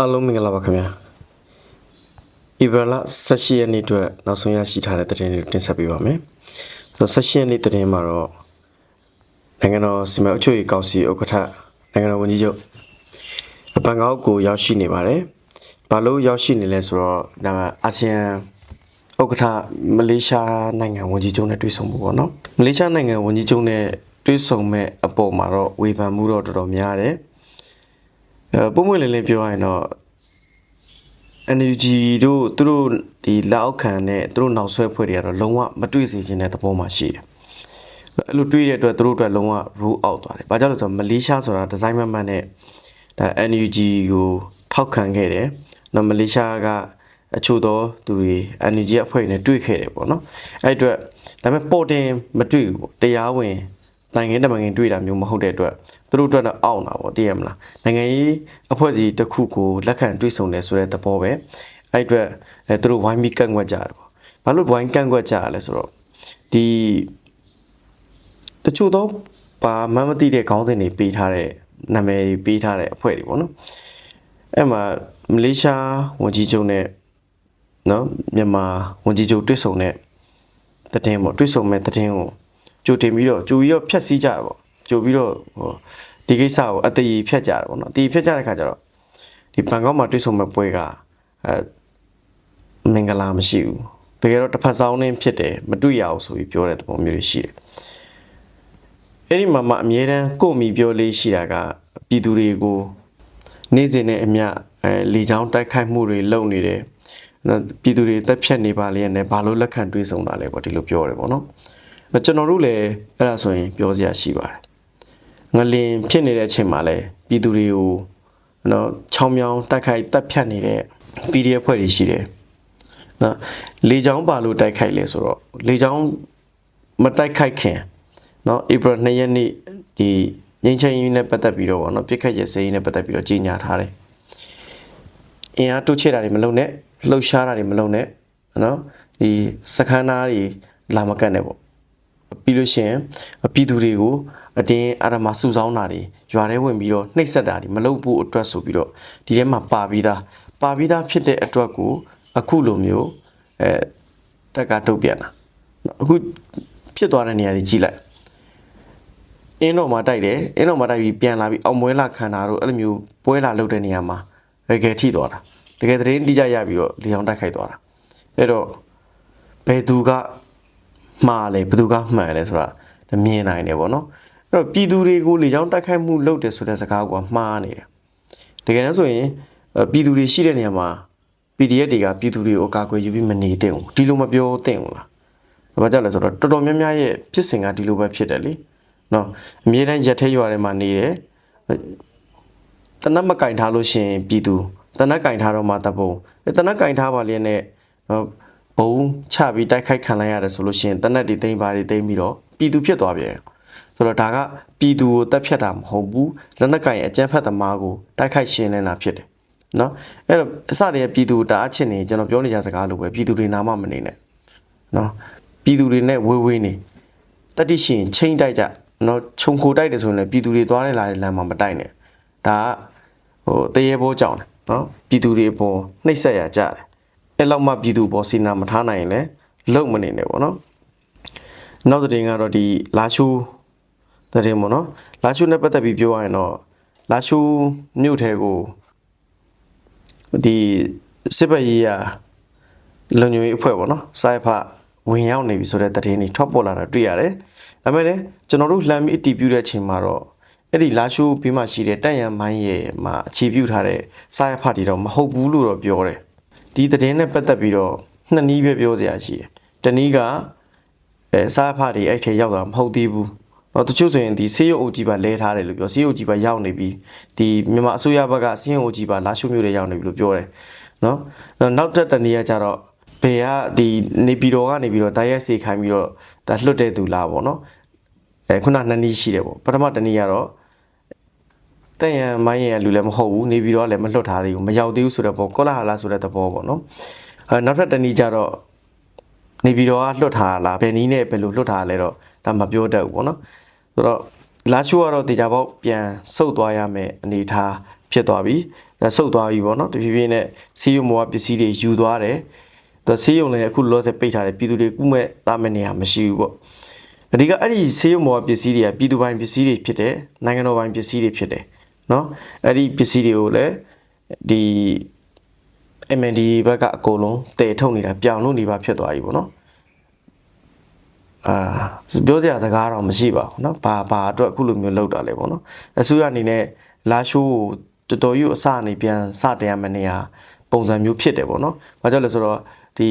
အားလုံးမင်္ဂလာပါခင်ဗျာဧပြီလ18ရက်နေ့အတွက်နောက်ဆုံးရရှိထားတဲ့သတင်းတွေကိုတင်ဆက်ပေးပါမယ်ဆိုတော့18ရက်နေ့သတင်းမှာတော့နိုင်ငံတော်စီမံအုပ်ချုပ်ရေးကောင်စီဥက္ကဋ္ဌနိုင်ငံတော်ဝန်ကြီးချုပ်ဘန်ကောက်ကိုရောက်ရှိနေပါတယ်ဘာလို့ရောက်ရှိနေလဲဆိုတော့ဒါအာဆီယံဥက္ကဋ္ဌမလေးရှားနိုင်ငံဝန်ကြီးချုပ်နဲ့တွေ့ဆုံမှုပေါ့နော်မလေးရှားနိုင်ငံဝန်ကြီးချုပ်နဲ့တွေ့ဆုံမဲ့အပေါ်မှာတော့ဝေဖန်မှုတော့တော်တော်များတယ်အဲ ပုံမှန်လေးလေးပြောရရင်တော့ NUG တို့သူတို့ဒီလက်အောက်ခံနဲ့သူတို့နောက်ဆွဲဖွဲ့တွေကတော့လုံးဝမတွေ့စေချင်တဲ့သဘောမှရှိတယ်။အဲ့လိုတွေ့တဲ့အတွက်သူတို့အတွက်လုံးဝ rule out သွားတယ်။ဘာကြောင့်လဲဆိုတော့မလေးရှားဆိုတာဒီဇိုင်းမတ်မတ်နဲ့ဒါ NUG ကိုထောက်ခံခဲ့တယ်။နော်မလေးရှားကအချို့သောသူတွေ NUG အဖွဲ့နဲ့တွေ့ခဲ့တယ်ပေါ့နော်။အဲ့အတွက်ဒါပေမဲ့ပေါ်တင်မတွေ့ဘူးပေါ့။တရားဝင်တိုင်ငင်းတမငင်းတွေ့တာမျိုးမဟုတ်တဲ့အတွက် သူတို့အတွက်တော့အောင့်တာပေါ့သိရမလားနိုင်ငံရေးအဖွဲ့အစည်းတစ်ခုကိုလက်ခံတွေ့ဆုံတယ်ဆိုတဲ့သဘောပဲအဲ့အတွက်အဲသူတို့ဝိုင်းပြီးကန့်ကွက်ကြတယ်ပေါ့ဘာလို့ဝိုင်းကန့်ကွက်ကြရလဲဆိုတော့ဒီတချို့တော့ဘာမှမသိတဲ့ခေါင်းစဉ်တွေပေးထားတဲ့နာမည်တွေပေးထားတဲ့အဖွဲ့တွေပေါ့နော်အဲ့မှာမလေးရှားဝန်ကြီးချုပ်နဲ့နော်မြန်မာဝန်ကြီးချုပ်တွေ့ဆုံတဲ့တည်င်းပေါ့တွေ့ဆုံမဲ့တည်င်းကိုကြိုတင်ပြီးတော့ကြိုပြီးတော့ဖြတ်စည်းကြတာပေါ့ကြိုပြီးတော့ဟို ဒီကိစ္စကိုအတည်ဖြတ်ကြတာပေါ့နော်အတည်ဖြတ်ကြတဲ့ခါကျတော့ဒီဘန်ကောက်မှာတွေ့ဆုံမဲ့ပွဲကအဲမင်္ဂလာမရှိဘူးတကယ်တော့တစ်ဖက်ဆောင်နှင်းဖြစ်တယ်မတွေ့ရအောင်ဆိုပြီးပြောတဲ့သဘောမျိုးတွေရှိတယ်အဲ့ဒီမှာမှအမြဲတမ်းကို့မီပြောလေးရှိတာကပြည်သူတွေကိုနေ့စဉ်နဲ့အမျှအဲလေချောင်းတိုက်ခိုက်မှုတွေလုပ်နေတယ်နော်ပြည်သူတွေတက်ဖြတ်နေပါလေနဲ့ဘာလို့လက်ခံတွေးဆုံတာလဲပေါ့ဒီလိုပြောတယ်ပေါ့နော်ကျွန်တော်တို့လည်းအဲ့ဒါဆိုရင်ပြောစရာရှိပါတယ် ငလင်ဖြစ်နေတဲ့အချိန်မှာလည်းပြည်သူတွေကိုနော်ချောင်းမြောင်းတိုက်ခိုက်တက်ဖြတ်နေတဲ့ PDF ဖွဲ့တွေရှိတယ်နော်လေချောင်းပါလို့တိုက်ခိုက်လဲဆိုတော့လေချောင်းမတိုက်ခိုက်ခင်နော်ဧပြီ2ရက်နေ့ဒီငင်းချင်းရေးနဲ့ပတ်သက်ပြီးတော့ဗောနော်ပြစ်ခတ်ရစေးရေးနဲ့ပတ်သက်ပြီးတော့ကြီးညာထားတယ်အင်အားတိုးချဲ့တာတွေမလုပ်နဲ့လှုပ်ရှားတာတွေမလုပ်နဲ့နော်ဒီစခန်းသားတွေလာမကတ်နဲ့ပေါ့ ပြီးလို့ရှိရင်ပြည်သူတွေကိုအတင်းအဓမ္မစုဆောင်းတာတွေရွာထဲဝင်ပြီးတော့နှိပ်စက်တာတွေမလုပ်ဖို့အတွက်ဆိုပြီးတော့ဒီထဲမှာပါပြီးသားပါပြီးသားဖြစ်တဲ့အတွက်ကိုအခုလိုမျိုးအဲတက်ကတုတ်ပြန်တာအခုဖြစ်သွားတဲ့နေရာကြီးကြည့်လိုက်အင်းတော့မှာတိုက်တယ်အင်းတော့မှာတိုက်ပြီးပြန်လာပြီးအောင်ပွဲလာခံတာတို့အဲ့လိုမျိုးပွဲလာလုပ်တဲ့နေရာမှာတကယ်ထိသွားတာတကယ်သတင်းတိကျရပြီးတော့လေအောင်တိုက်ခိုက်သွားတာအဲ့တော့ဘယ်သူက မှားလဲဘယ်သူကမှန်လဲဆိုတာမြင်နိုင်တယ်ပေါ့နော်အဲ့တော့ပြည်သူတွေကိုလေကြောင်းတိုက်ခိုက်မှုလုပ်တယ်ဆိုတဲ့စကားကမှားနေတယ်တကယ်လို့ဆိုရင်ပြည်သူတွေရှိတဲ့နေရာမှာ PDF တွေကပြည်သူတွေကိုအကာအကွယ်ယူပြီးမနေသင့်ဘူးဒီလိုမပြောသင့်ဘူးလားဘာကြောင့်လဲဆိုတော့တော်တော်များများရဲ့ဖြစ်စဉ်ကဒီလိုပဲဖြစ်တယ်လေနော်အမြဲတမ်းရက်ထဲရွာထဲမှာနေတယ်တနတ်မကင်ထားလို့ရှိရင်ပြည်သူတနတ်ကင်ထားတော့မှတပုံတနတ်ကင်ထားပါလေနဲ့နော် ဘုံချပြီးတိုက်ခိုက်ခံလိုက်ရတယ်ဆိုလို့ရှိရင်တနတ်တွေတိမ့်ပါတွေတိမ့်ပြီးတော့ပြည်သူဖြစ်သွားပြန်ဆိုတော့ဒါကပြည်သူကိုတက်ဖြတ်တာမဟုတ်ဘူးလက်နက်ကင်အကြမ်းဖက်သမားကိုတိုက်ခိုက်ရှင်းနေတာဖြစ်တယ်နော်အဲ့တော့အစတည်းကပြည်သူတအားချစ်နေကျွန်တော်ပြောနေကြစကားလိုပဲပြည်သူတွေနာမမနေနဲ့နော်ပြည်သူတွေနဲ့ဝေးဝေးနေတတိရှင်ချိန်တိုက်ကြနော်ခြုံခိုတိုက်တယ်ဆိုရင်လည်းပြည်သူတွေသွားနေလာတဲ့လမ်းမှာမတိုက်နဲ့ဒါကဟိုတရေဘောကြောင်တယ်နော်ပြည်သူတွေအပေါ်နှိပ်စက်ရကြတယ် အဲ့လောက်မှပြည်သူပေါ်စီနာမထားနိုင်ရင်လည်းလုံမနေနဲ့ပေါ့နော်နောက်တဲ့ရင်ကတော့ဒီလာရှူတဲ့ရင်ပေါ့နော်လာရှူနဲ့ပတ်သက်ပြီးပြောရရင်တော့လာရှူမြို့ထဲကိုဒီစစ်ဘက်ရေးရလုံညွေအဖွဲ့ပေါ့နော်စိုက်ဖဝင်ရောက်နေပြီဆိုတဲ့သတင်းတွေထွက်ပေါ်လာတာတွေ့ရတယ်ဒါပေမဲ့လည်းကျွန်တော်တို့လှမ်းပြီးအတည်ပြုတဲ့အချိန်မှာတော့အဲ့ဒီလာရှိုးပြီးမှရှိတဲ့တက်ရန်မိုင်းရဲ့မှာအခြေပြုထားတဲ့စိုက်ဖတွေတော့မဟုတ်ဘူးလို့တော့ပြောတယ် ဒီသတင်းနဲ့ပတ်သက်ပြီးတော့နှစ်နည်းပဲပြောစရာရှိတယ်တနည်းကအဲစိုက်ဖတွေအဲ့ထဲရောက်တာမဟုတ်သေးဘူးတော့တချို့ဆိုရင်ဒီဆေးရုံအုပ်ကြီးပါလဲထားတယ်လို့ပြောဆေးရုံကြီးပါရောက်နေပြီဒီမြန်မာအစိုးရဘက်ကဆေးရုံအုပ်ကြီးပါလာရှုမျိုးတွေရောက်နေပြီလို့ပြောတယ်နော်နောက်တက်တနည်းကကြတော့ဘယ်ကဒီနေပြည်တော်ကနေပြီးတော့တိုက်ရိုက်စေခိုင်းပြီးတော့ဒါလွတ်တဲ့သူလားပေါ့နော်အဲခုနနှစ်နည်းရှိတယ်ပေါ့ပထမတနည်းကတော့ တဲ့ရန်မိုင်းရန်လူလည်းမဟုတ်ဘူးနေပြီးတော့လည်းမလွတ်ထားသေးဘူးမရောက်သေးဘူးဆိုတော့ပေါ့ကောလာဟာလာဆိုတဲ့သဘောပေါ့နော်အဲနောက်ထပ်တနည်းကြတော့နေပြီးတော့လွတ်ထားလားဘယ်နည်းနဲ့ဘယ်လိုလွတ်ထားလဲတော့ဒါမပြောတတ်ဘူးပေါ့နော်ဆိုတော့လာချိုးကတော့တေချာပေါက်ပြန်ဆုတ်သွားရမယ်အနေထားဖြစ်သွားပြီဆုတ်သွားပြီပေါ့နော်တဖြည်းဖြည်းနဲ့စီးရုံမောကပစ္စည်းတွေယူသွားတယ်သူစီးရုံလည်းအခုလောလောဆယ်ပိတ်ထားတယ်ပြည်သူတွေကုမဲ့တာမဲ့နေရမရှိဘူးပေါ့အဓိကအဲ့ဒီစီးရုံမောကပစ္စည်းတွေကပြည်သူပိုင်ပစ္စည်းတွေဖြစ်တယ်နိုင်ငံတော်ပိုင်ပစ္စည်းတွေဖြစ်တယ် နော်အဲ့ဒီပစ္စည်းတွေကိုလည်းဒီ MND ဘက်ကအကုန်လုံးတည်ထုတ်နေတာပြောင်းလို့နေပါဖြစ်သွားပြီပေါ့နော်အာပြောစရာစကားတော့မရှိပါဘူးเนาะဘာဘာအတွက်အခုလိုမျိုးလောက်တာလဲပေါ့နော်အစိုးရအနေနဲ့လာရှိုးကိုတော်တော်ကြီးအစအနေပြန်စတင်ရမယ့်နေရာပုံစံမျိုးဖြစ်တယ်ပေါ့နော်ဘာကြောင့်လဲဆိုတော့ဒီ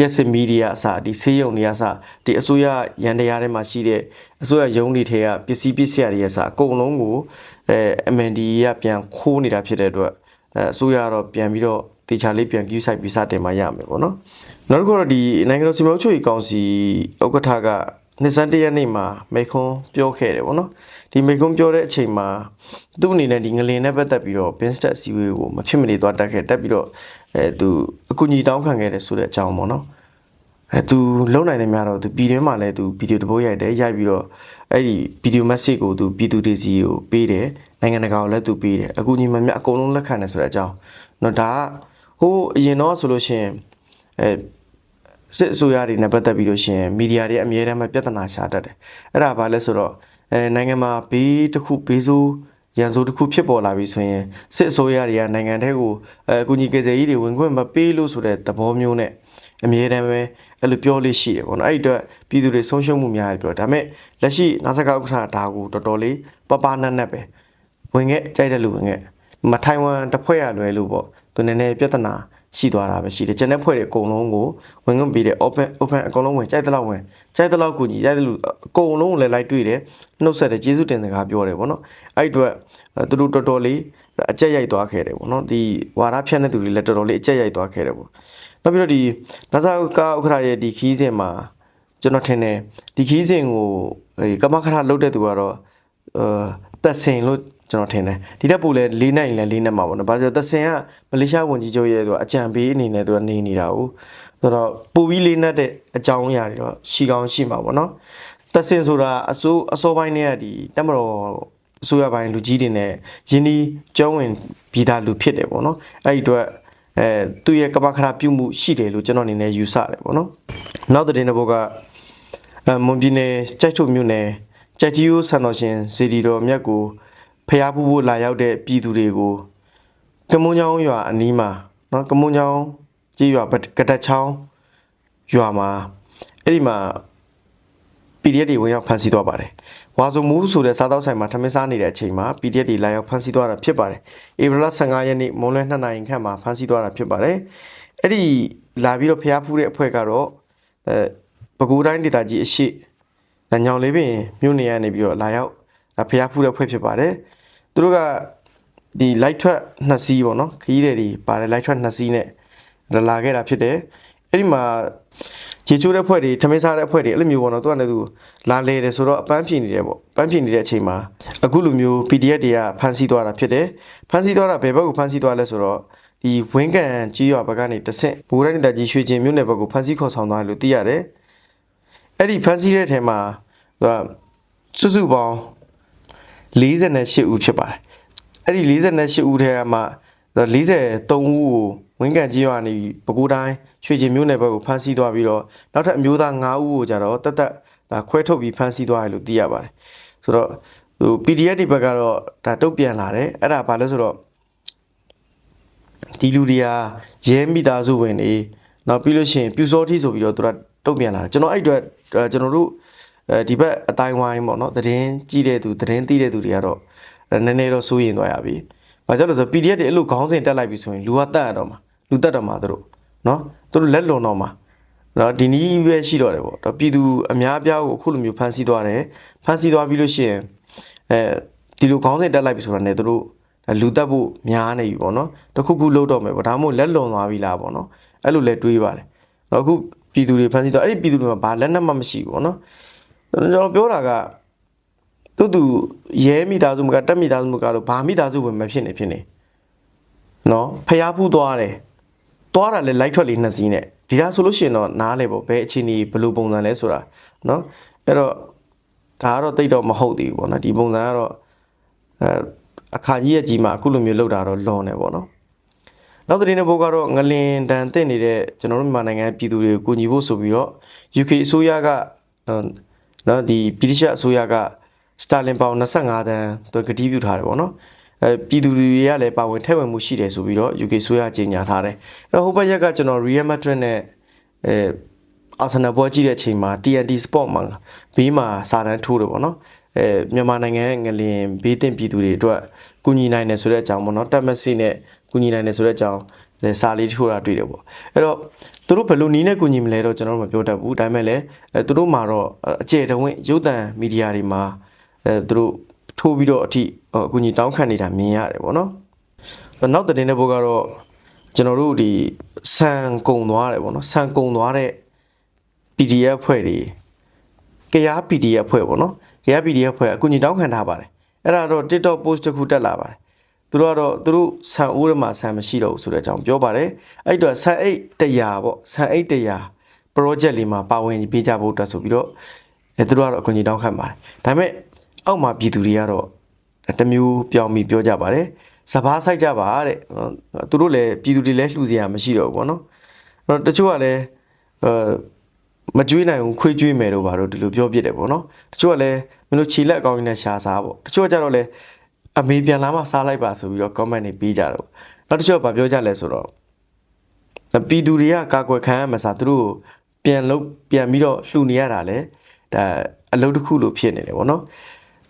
ရက်စမီဒီယာအစဒီဆေးရုံတွေအစဒီအစိုးရရန်တရားထဲမှာရှိတဲ့အစိုးရရုံးတွေထဲကပစ္စည်းပစ္စည်းတွေအစအကုန်လုံးကို အဲ MND ကပြန်ခိုးနေတာဖြစ်တဲ့အတွက်အဲအစိုးရကတော့ပြန်ပြီးတော့တေချာလေးပြန်ကူးဆိုင်ပြီးစတင်မှရမယ်ပေါ့နော်နောက်တစ်ခုတော့ဒီနိုင်ငံတော်စီမံအုပ်ချုပ်ရေးကောင်စီဥက္ကဋ္ဌကနှစ်စန်းတရက်နေ့မှာမိခွန်းပြောခဲ့တယ်ပေါ့နော်ဒီမိခွန်းပြောတဲ့အချိန်မှာသူ့အနေနဲ့ဒီငလင်နဲ့ပတ်သက်ပြီးတော့ Binstat စီဝေးကိုမဖြစ်မနေသွားတက်ခဲ့တက်ပြီးတော့အဲသူအကူအညီတောင်းခံခဲ့တယ်ဆိုတဲ့အကြောင်းပေါ့နော် အဲသူလုံနိုင်တယ်များတော့သူပြည်တွင်းမှာလည်းသူဗီဒီယိုတစ်ပုတ်ရိုက်တယ်ရိုက်ပြီးတော့အဲ့ဒီဗီဒီယိုမက်ဆေ့ကိုသူပြည်သူတွေစီကိုပေးတယ်နိုင်ငံတကာကိုလည်းသူပေးတယ်အကူအညီမှများအကုန်လုံးလက်ခံတယ်ဆိုတဲ့အကြောင်းနော်ဒါကဟိုအရင်တော့ဆိုလို့ရှိရင်အဲစစ်အစိုးရတွေနဲ့ပတ်သက်ပြီးလို့ရှိရင်မီဒီယာတွေအများတမ်းပဲပြဿနာရှာတတ်တယ်အဲ့ဒါဘာလဲဆိုတော့အဲနိုင်ငံမှာဘေးတစ်ခုဘေးဆိုးရန်စိုးတစ်ခုဖြစ်ပေါ်လာပြီဆိုရင်စစ်အစိုးရတွေကနိုင်ငံထဲကိုအဲအကူအညီကေဇယ်ကြီးတွေဝင်ခွင့်မပေးလို့ဆိုတဲ့သဘောမျိုးနဲ့ အမြဲတမ်းပဲအဲ့လိုပြောလို့ရှိတယ်ပေါ့နော်အဲ့ဒီအတွက်ပြည်သူတွေဆုံးရှုံးမှုများတယ်ပြောဒါပေမဲ့လက်ရှိနာဆကဥက္ကဋ္ဌဒါကိုတော်တော်လေးပပနတ်နတ်ပဲဝင်ခဲ့ကြိုက်တဲ့လူဝင်ခဲ့မထိုင်ဝမ်တစ်ဖွဲ့ရလွယ်လို့ပေါ့သူနည်းနည်းပြဿနာရှိသွားတာပဲရှိတယ်ကျန်တဲ့ဖွဲ့တွေအကုန်လုံးကိုဝင်ခွင့်ပေးတယ် open open အကုန်လုံးဝင်ကြိုက်တဲ့လောက်ဝင်ကြိုက်တဲ့လောက်ကူညီကြိုက်တဲ့လူအကုန်လုံးလည်းလိုက်တွေ့တယ်နှုတ်ဆက်တယ်ကျေးဇူးတင်စကားပြောတယ်ပေါ့နော်အဲ့ဒီအတွက်သူတို့တော်တော်လေးအကြက်ရိုက်သွားခဲ့တယ်ပေါ့နော်ဒီဝါရဖြန့်တဲ့သူတွေလည်းတော်တော်လေးအကြက်ရိုက်သွားခဲ့တယ်ပေါ့ နောက်ပြီးတော့ဒီနာဇာကာဥက္ခရာရဲ့ဒီခီးစဉ်မှာကျွန်တော်ထင်တယ်ဒီခီးစဉ်ကိုကမခရလုတ်တဲ့သူကတော့အာတက်စင်လို့ကျွန်တော်ထင်တယ်ဒီတက်ပို့လဲ၄နိုင်လဲ၄နိုင်မှာပေါ့နော်ဘာလို့တက်စင်ကမလေးရှားဝန်ကြီးချုပ်ရဲ့သူကအကြံပေးအနေနဲ့သူကနေနေတာကိုဆိုတော့ပိုပြီးလေးနက်တဲ့အကြောင်းအရာတွေတော့ရှိကောင်းရှိမှာပေါ့နော်တက်စင်ဆိုတာအစိုးအစောပိုင်းနဲ့ကဒီတက်မတော်အစိုးရပိုင်းလူကြီးတွေနဲ့ယင်းဒီကျောင်းဝင်ပြီးသားလူဖြစ်တယ်ပေါ့နော်အဲ့ဒီအတွက် အဲသူ့ရဲ့ကပခရာပြုမှုရှိတယ်လို့ကျွန်တော်အနေနဲ့ယူဆတယ်ပေါ့နော်နောက်တဲ့တဲ့ဘောကအမွန်ပြည်နယ်ကြိုက်ထုတ်မြို့နယ်ကြိုက်ကြီးရိုးဆန်တော်ရှင်ဇေဒီတော်မြတ်ကိုဖျားဖူးဖို့လာရောက်တဲ့ပြည်သူတွေကိုကမွန်ချောင်းရွာအနီးမှာနော်ကမွန်ချောင်းကြီးရွာကတက်ချောင်းရွာမှာအဲ့ဒီမှာ PDF တွေဝင်ရောက်ဖမ်းဆီးသွားပါတယ်။ဝါစုံမူးဆိုတဲ့စားတောက်ဆိုင်မှာထမင်းစားနေတဲ့အချိန်မှာ PDF တွေလာရောက်ဖမ်းဆီးသွားတာဖြစ်ပါတယ်။ဧပြီလ15ရက်နေ့မွန်လွဲ2နာရီခန့်မှာဖမ်းဆီးသွားတာဖြစ်ပါတယ်။အဲ့ဒီလာပြီးတော့ဖျားဖူးတဲ့အဖွဲ့ကတော့အဲပဲခူးတိုင်းဒေသကြီးအရှိညောင်လေးပင်မြို့နယ်ကနေပြီးတော့လာရောက်ဖျားဖူးတဲ့အဖွဲ့ဖြစ်ပါတယ်။သူတို့ကဒီ light truck နှစ်စီးပေါ့နော်ခရီးသည်တွေပါတယ် light truck နှစ်စီးနဲ့လာခဲ့တာဖြစ်တယ်။အဲ့ဒီမှာ ရေချိုးတဲ့ဖွဲ့တွေထမင်းစားတဲ့ဖွဲ့တွေအဲ့လိုမျိုးပေါ့နော်သူကလည်းသူလာလေတယ်ဆိုတော့အပန်းဖြေနေတယ်ပေါ့ပန်းဖြေနေတဲ့အချိန်မှာအခုလိုမျိုး PDF တွေကဖမ်းဆီးသွားတာဖြစ်တယ်ဖမ်းဆီးသွားတာဘယ်ဘက်ကိုဖမ်းဆီးသွားလဲဆိုတော့ဒီဝင်းကန်ကြီးရွာဘက်ကနေတဆင့်ဘူရိုင်းတက်ကြီးရွှေကျင်မြို့နယ်ဘက်ကိုဖမ်းဆီးခေါ်ဆောင်သွားတယ်လို့သိရတယ်အဲ့ဒီဖမ်းဆီးတဲ့ထဲမှာသူကစုစုပေါင်း48ဦးဖြစ်ပါတယ်အဲ့ဒီ48ဦးထဲမှာ43ဦးကို ဝင်းကန်ကြီးရွာနေပဲခူးတိုင်းရွှေကျင်မြို့နယ်ဘက်ကိုဖမ်းဆီးသွားပြီးတော့နောက်ထပ်အမျိုးသား9ဦးကိုကြတော့တက်တက်ဒါခွဲထုတ်ပြီးဖမ်းဆီးသွားတယ်လို့သိရပါတယ်ဆိုတော့ဟို PDF တွေဘက်ကတော့ဒါတုတ်ပြန်လာတယ်အဲ့ဒါဘာလဲဆိုတော့ဒီလူတွေကရဲမိသားစုဝင်တွေနောက်ပြီးလို့ရှိရင်ပြူစောထီဆိုပြီးတော့သူကတုတ်ပြန်လာကျွန်တော်အဲ့အတွက်ကျွန်တော်တို့အဲဒီဘက်အတိုင်းဝိုင်းပေါ့နော်သတင်းကြည့်တဲ့သူသတင်းသိတဲ့သူတွေကတော့နည်းနည်းတော့စိုးရင်သွားရပြီ။ဘာကြောင့်လဲဆိုတော့ PDF တွေအဲ့လိုခေါင်းစဉ်တက်လိုက်ပြီဆိုရင်လူကတက်ရတော့မှာ လူတက်တော့မှာသူတို့နော်သူတို့လက်လွန်တော့မှာနော်ဒီနည်းပဲရှိတော့တယ်ပေါ့တော့ပြည်သူအများအပြားကိုအခုလိုမျိုးဖမ်းဆီးသွားတယ်ဖမ်းဆီးသွားပြီးလို့ရှိရင်အဲဒီလိုခေါင်းစဉ်တက်လိုက်ပြီဆိုတာ ਨੇ သူတို့လူတက်ဖို့များနေပြီပေါ့နော်တခုခုလုံးတော့မယ်ပေါ့ဒါမှမဟုတ်လက်လွန်သွားပြီလားပေါ့နော်အဲ့လိုလဲတွေးပါတယ်တော့အခုပြည်သူတွေဖမ်းဆီးသွားအဲ့ဒီပြည်သူတွေမှာဘာလက်နက်မှမရှိဘူးပေါ့နော်ကျွန်တော်ပြောတာကသူသူရဲမိသားစုမကတက်မိသားစုမကတော့ဘာမိသားစုဝင်မဖြစ်နေဖြစ်နေနော်ဖျားဖူးသွားတယ် သွားတာလဲလိုက်ထွက်လေးနှစ်စီးနဲ့ဒီဒါဆိုလို့ရှိရင်တော့နားလေပေါ့ဘယ်အခြေအနေဘယ်လိုပုံစံလဲဆိုတာနော်အဲ့တော့ဒါကတော့တိတ်တော့မဟုတ်သေးဘူးပေါ့နော်ဒီပုံစံကတော့အဲအခါကြီးရဲ့ကြီးမှာအခုလိုမျိုးလောက်တာတော့လွန်တယ်ပေါ့နော်နောက်သတင်းတစ်ပုဒ်ကတော့ငလင်တန်တက်နေတဲ့ကျွန်တော်တို့မြန်မာနိုင်ငံပြည်သူတွေကိုကူညီဖို့ဆိုပြီးတော့ UK အစိုးရကနော်နော်ဒီပြည်တိရှအစိုးရကစတာလင်ပေါင်25တန်းသူကတိပြုထားတယ်ပေါ့နော်အဲ ပြည်သူတွေကလည်းပါဝင်ထည့်ဝင်မှုရှိတယ်ဆိုပြီးတော့ UK အစိုးရကြေညာထားတယ်အဲ့တော့ဟိုဘက်ရက်ကကျွန်တော် Real Madrid နဲ့အဲအာဆင်နယ်ပွဲကြည့်တဲ့အချိန်မှာ TNT Sport မှာဘေးမှာစာတန်းထိုးတယ်ပေါ့နော်အဲမြန်မာနိုင်ငံရဲ့ငလင်ဘေးတင်ပြည်သူတွေအတွက်ကူညီနိုင်တယ်ဆိုတဲ့အကြောင်းပေါ့နော်တက်မက်စီနဲ့ကူညီနိုင်တယ်ဆိုတဲ့အကြောင်းအဲစာလေးထိုးတာတွေ့တယ်ပေါ့အဲ့တော့သူတို့ဘယ်လိုနည်းနဲ့ကူညီမလဲတော့ကျွန်တော်တို့မပြောတတ်ဘူးဒါပေမဲ့လည်းအဲသူတို့မှာတော့အကျယ်တဝင့်ရုပ်သံမီဒီယာတွေမှာအဲသူတို့ ထိုးပြီးတော့အထိအကူညီတောင်းခံနေတာမြင်ရတယ်ပေါ့နော်နောက်တဲ့တဲ့ဘုတ်ကတော့ကျွန်တော်တို့ဒီဆန်ကုံသွားတယ်ပေါ့နော်ဆန်ကုံသွားတဲ့ PDF ဖွဲ့တွေကြရား PDF ဖွဲ့ပေါ့နော်ကြရား PDF ဖွဲ့အကူညီတောင်းခံထားပါတယ်အဲ့ဒါတော့ TikTok post တစ်ခုတက်လာပါတယ်သူတို့ကတော့သူတို့ဆန်အိုးထဲမှာဆန်မရှိတော့ဘူးဆိုတဲ့အကြောင်းပြောပါတယ်အဲ့တော့ဆန်အိတ်100ပေါ့ဆန်အိတ်100 project လေးမှာပါဝင်ပေးကြဖို့အတွက်ဆိုပြီးတော့အဲသူတို့ကတော့အကူညီတောင်းခံပါတယ်ဒါပေမဲ့ အောက်မှာပြည်သူတွေကတော့တမျိုးပြောင်းပြီးပြောကြပါတယ်စဘာဆိုင်ကြပါတဲ့သူတို့လည်းပြည်သူတွေလည်းလှူစရာမရှိတော့ဘူးပေါ့နော်အဲ့တော့တချို့ကလည်းအဲမကြွေးနိုင်ဘူးခွေးကြွေးမယ်တို့ဘာလို့ဒီလိုပြောပြတယ်ပေါ့နော်တချို့ကလည်းမင်းတို့ခြေလက်အကောင်းကြီးနဲ့ရှာစားပေါ့တချို့ကကြတော့လေအမေပြန်လာမှစားလိုက်ပါဆိုပြီးတော့ comment တွေပေးကြတော့နောက်တချို့ကဗာပြောကြလဲဆိုတော့ပြည်သူတွေကကာကွယ်ခံရမှာစားသူတို့ပြန်လို့ပြန်ပြီးတော့လှူနေရတာလေဒါအလုပ်တစ်ခုလိုဖြစ်နေတယ်ပေါ့နော်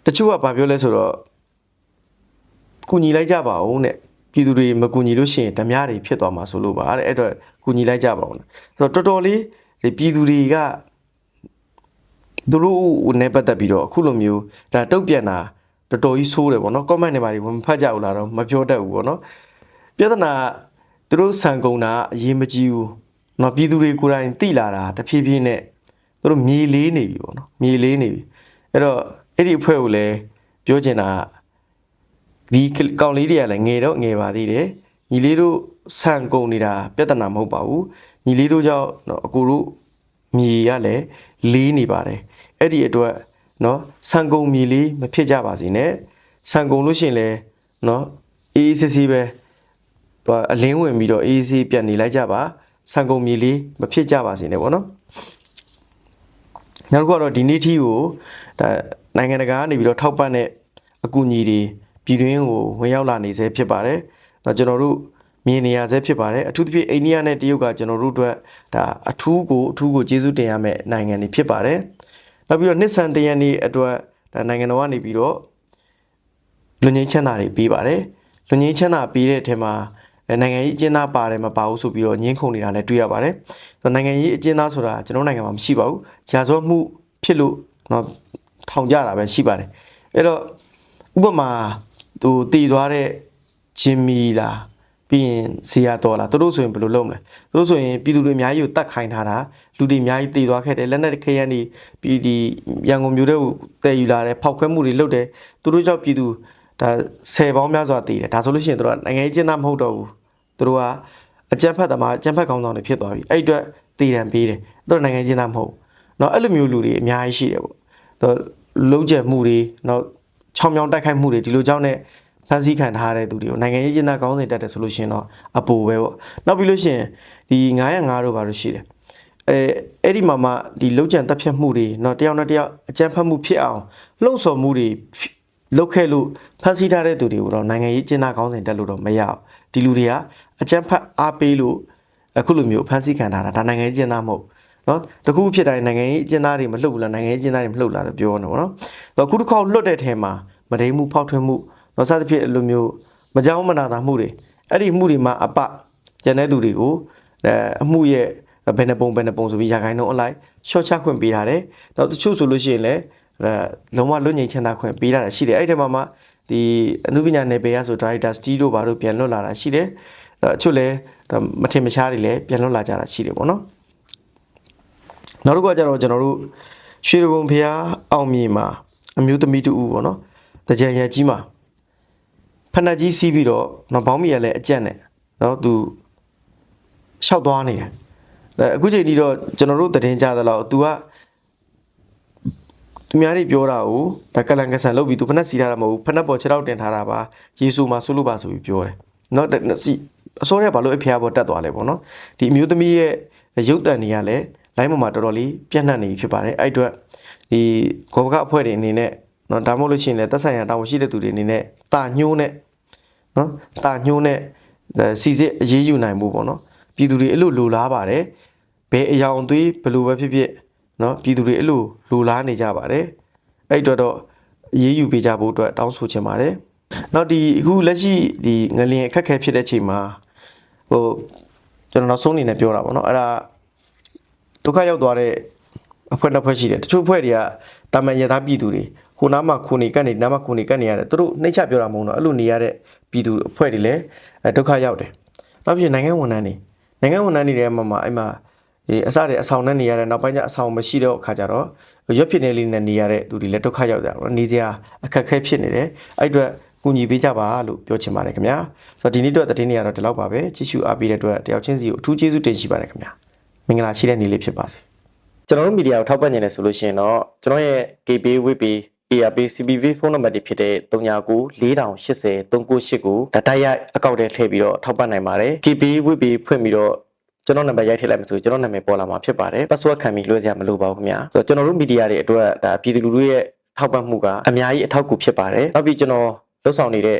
တချို့ကဗာပြောလဲဆိုတော့ကူညီလိုက်ကြပါဦးတဲ့ပြည်သူတွေမကူညီလို့ရှိရင်ဓမြတွေဖြစ်သွားမှာဆိုလို့ပါတဲ့အဲ့တော့ကူညီလိုက်ကြပါဦးဆိုတော့တော်တော်လေးဒီပြည်သူတွေကသူတို့နဲ့ပတ်သက်ပြီးတော့အခုလိုမျိုးဒါတုတ်ပြန်တာတော်တော်ကြီးဆိုးတယ်ပေါ့နော် comment တွေပါဝင်ဖတ်ကြဘူးလားတော့မပြောတတ်ဘူးပေါ့နော်ပြဿနာသူတို့ဆန်ကုန်တာအရေးမကြီးဘူးเนาะပြည်သူတွေကိုယ်တိုင်တိလာတာတဖြည်းဖြည်းနဲ့သူတို့မြေလေးနေပြီပေါ့နော်မြေလေးနေပြီအဲ့တော့ အဲ့ဒီအဖွဲ့ကိုလည်းပြောချင်တာကဒီကောင်လေးတွေကလည်းငယ်တော့ငယ်ပါသေးတယ်ညီလေးတို့ဆန်ကုန်နေတာပြဿနာမဟုတ်ပါဘူးညီလေးတို့ကြောင့်เนาะအကိုတို့မြေရလည်းလေးနေပါတယ်အဲ့ဒီအတွက်เนาะဆန်ကုန်မြေလေးမဖြစ်ကြပါစေနဲ့ဆန်ကုန်လို့ရှိရင်လည်းเนาะအေးအေးဆေးဆေးပဲဘာအလင်းဝင်ပြီးတော့အေးအေးဆေးပြန်နေလိုက်ကြပါဆန်ကုန်မြေလေးမဖြစ်ကြပါစေနဲ့ပေါ့နော်နောက်တစ်ခုကတော့ဒီနေ့ထီကိုဒါ နိုင်ငံတကာကနေပြီးတော့ထောက်ပံ့တဲ့အကူအညီတွေပြည်တွင်းကိုဝင်ရောက်လာနေစေဖြစ်ပါတယ်။တော့ကျွန်တော်တို့မြင်နေရစေဖြစ်ပါတယ်။အထူးသဖြင့်အိန္ဒိယနဲ့တရုတ်ကကျွန်တော်တို့အတွက်ဒါအထူးကိုအထူးကိုကျေးဇူးတင်ရမယ့်နိုင်ငံတွေဖြစ်ပါတယ်။နောက်ပြီးတော့နှစ်ဆန်တရန်နေအတွက်ဒါနိုင်ငံတော်ကနေပြီးတော့လူငင်းချမ်းသာတွေပေးပါတယ်။လူငင်းချမ်းသာပေးတဲ့အထက်မှာအဲနိုင်ငံရေးအကျဉ်းသားပါတယ်မပါဘူးဆိုပြီးတော့ညှင်းခုန်နေတာလည်းတွေ့ရပါတယ်။ဆိုတော့နိုင်ငံရေးအကျဉ်းသားဆိုတာကျွန်တော်နိုင်ငံမှာမရှိပါဘူး။ဂျာစောမှုဖြစ်လို့တော့ ထောင်ကြတာပဲရှိပါတယ်။အဲ့တော့ဥပမာသူတည်သွားတဲ့ဂျင်မီလားပြီးရင်ဇီယာတော်လားသူတို့ဆိုရင်ဘယ်လိုလုပ်မလဲသူတို့ဆိုရင်ပြည်သူတွေအများကြီးကိုတတ်ခိုင်းထားတာလူတွေအများကြီးတည်သွားခဲ့တယ်လက်နက်ခရမ်းတွေပြည်ဒီရန်ကုန်မြို့တဲ့ကိုတည်ယူလာတယ်ဖောက်ခွဲမှုတွေလုပ်တယ်သူတို့ကြောင့်ပြည်သူဒါဆယ်ပေါင်းများစွာတည်တယ်ဒါဆိုလို့ရှိရင်တို့ကနိုင်ငံရေးကျင်းသားမဟုတ်တော့ဘူးသူတို့ကအကြမ်းဖက်သမားအကြမ်းဖက်ကောင်းဆောင်တွေဖြစ်သွားပြီအဲ့အတွက်တည်တံပေးတယ်သူတို့နိုင်ငံရေးကျင်းသားမဟုတ်เนาะအဲ့လိုမျိုးလူတွေအများကြီးရှိတယ်ပေါ့သူ လုံးကျက်မှုတွေနောက်ချောင်းမြောင်းတိုက်ခိုက်မှုတွေဒီလိုကြောင့်နဲ့ဖန်ဆီးခံထားတဲ့သူတွေကိုနိုင်ငံရေးကျင်းသားကောင်းစဉ်တက်တယ်ဆိုလို့ရှိရင်တော့အပူပဲပေါ့နောက်ပြီးလို့ရှိရင်ဒီ905တို့ဘာလို့ရှိတယ်အဲအဲ့ဒီမှာမှဒီလုံးကြံတက်ဖြတ်မှုတွေတော့တယောက်နဲ့တယောက်အကြမ်းဖက်မှုဖြစ်အောင်လှုံ့ဆော်မှုတွေလုပ်ခဲ့လို့ဖန်ဆီးထားတဲ့သူတွေကိုတော့နိုင်ငံရေးကျင်းသားကောင်းစဉ်တက်လို့တော့မရဘူးဒီလူတွေကအကြမ်းဖက်အားပေးလို့အခုလိုမျိုးဖန်ဆီးခံထားတာဒါနိုင်ငံရေးကျင်းသားမဟုတ် နော်တခုဖြစ်တိုင်းနိုင်ငံရေးအကျဉ်းသားတွေမလှုပ်ဘူးလားနိုင်ငံရေးအကျဉ်းသားတွေမလှုပ်လားလို့ပြောနေပါတော့။အခုတစ်ခေါက်လွတ်တဲ့ထဲမှာမဒိမှုဖောက်ထွင်းမှုတော့စသဖြင့်အလိုမျိုးမကြောင်းမနာတာမှုတွေအဲ့ဒီမှုတွေမှာအပကျန်တဲ့သူတွေကိုအဲအမှုရဲ့ဘယ်နှပုံဘယ်နှပုံဆိုပြီးရာခိုင်နှုန်းအလိုက်ရှော့ချခွင့်ပေးထားတယ်။နောက်တချို့ဆိုလို့ရှိရင်လည်းအဲလုံးဝလွတ်ငြိမ်ချမ်းသာခွင့်ပေးထားတာရှိတယ်။အဲ့ဒီထဲမှာမှဒီအနုပညာနယ်ပယ်ရဆိုဒါရိုက်တာစတီးတို့ဘာတို့ပြန်လွတ်လာတာရှိတယ်။အချို့လည်းမထင်မရှားတွေလည်းပြန်လွတ်လာကြတာရှိတယ်ပေါ့နော်။ နောက်တစ်ခုကကျတော့ကျွန်တော်တို့ရွှေဘုံဖျားအောင်မြေမှာအမျိုးသမီးတူဦးပေါ့နော်တကြံရံကြီးမှာဖဏကြီးစီးပြီးတော့နော်ဘောင်းမီရလည်းအကြက်နဲ့နော်သူလျှောက်သွားနေတယ်အဲအခုချိန်ကြီးတော့ကျွန်တော်တို့တည်င်းကြသလောက် तू ကသူများတွေပြောတာကိုဒါကလန်ကဆန်လုပ်ပြီး तू ဖဏစီထားတာမဟုတ်ဘူးဖဏပေါ်ခြေထောက်တင်ထားတာပါယေရှုမှာဆုလို့ပါဆိုပြီးပြောတယ်နော်အစိုးရကဘာလို့အဖျားပေါ်တက်သွားလဲပေါ့နော်ဒီအမျိုးသမီးရဲ့ရုပ်တံတွေကလည်း လိုင်းပေါ်မှာတော်တော်လေးပြန့်နှံ့နေပြီဖြစ်ပါတယ်အဲ့အတွက်ဒီဂောဘကအဖွဲ့တွေအနေနဲ့เนาะဒါမှမဟုတ်လို့ရှိရင်လည်းသက်ဆိုင်ရာတာဝန်ရှိတဲ့သူတွေအနေနဲ့တာညှိုးနဲ့ နော်တာညှိုးနဲ့စီစစ်အရေးယူနိုင်မှုပေါ့နော်ပြည်သူတွေအဲ့လိုလိုလားပါတယ်ဘယ်အယောင်သွေးဘယ်လိုပဲဖြစ်ဖြစ်နော်ပြည်သူတွေအဲ့လိုလိုလားနေကြပါတယ်အဲ့အတွက်တော့အရေးယူပေးကြဖို့အတွက်တောင်းဆိုချင်ပါတယ်နောက်ဒီအခုလက်ရှိဒီငလျင်အခက်အခဲဖြစ်တဲ့ချိန်မှာဟိုကျွန်တော်နောက်ဆုံးအနေနဲ့ပြောတာပေါ့နော်အဲ့ဒါ ဒုက္ခရောက်သွားတဲ့အဖွဲ့တစ်ဖွဲ့ရှိတယ်တချို့အဖွဲ့တွေကတာမန်ရသားပြည်သူတွေဟိုနားမှာခုနေကတ်နေနားမှာခုနေကတ်နေရတယ်သူတို့နှိမ့်ချပြောတာမဟုတ်တော့အဲ့လိုနေရတဲ့ပြည်သူအဖွဲ့တွေလည်းအဲဒုက္ခရောက်တယ်နောက်ပြီးနိုင်ငံဝန်ထမ်းတွေနိုင်ငံဝန်ထမ်းတွေထဲမှာမှအဲ့မှာဒီအစတွေအဆောင်နဲ့နေရတဲ့နောက်ပိုင်းကျအဆောင်မရှိတော့အခါကျတော့ရွက်ဖြစ်နေလေးနဲ့နေရတဲ့သူတွေလည်းဒုက္ခရောက်ကြတော့နေစရာအခက်အခဲဖြစ်နေတယ်အဲ့အတွက်ကူညီပေးကြပါလို့ပြောချင်ပါတယ်ခင်ဗျာဆိုတော့ဒီနေ့အတွက်သတင်းတွေကတော့ဒီလောက်ပါပဲကြည့်ရှုအားပေးတဲ့အတွက်တယောက်ချင်းစီကိုအထူးကျေးဇူးတင်ရှိပါတယ်ခင်ဗျာ မင်္ဂလာရှိတဲ့နေ့လေးဖြစ်ပါစေကျွန်တော်တို့မီဒီယာကိုထောက်ပံ့နေတယ်ဆိုလို့ရှိရင်တော့ကျွန်တော်ရဲ့ KB WP ARP CBV ဖုန်းနံပါတ်တွေဖြစ်တဲ့39 4080 398ကိုဒါတိုက်ရိုက်အကောင့်ထဲထည့်ပြီးတော့ထောက်ပံ့နိုင်ပါတယ် KB WP ဖွင့်ပြီးတော့ကျွန်တော်နံပါတ်ရိုက်ထည့်လိုက်မှဆိုကျွန်တော်နာမည်ပေါ်လာမှာဖြစ်ပါတယ် password ခံပြီးလွှဲစရာမလိုပါဘူးခင်ဗျာဆိုတော့ကျွန်တော်တို့မီဒီယာတွေအတွက်ဒါပြည်သူလူထုရဲ့ထောက်ပံ့မှုကအများကြီးအထောက်အကူဖြစ်ပါတယ်နောက်ပြီးကျွန်တော်လှုပ်ဆောင်နေတဲ့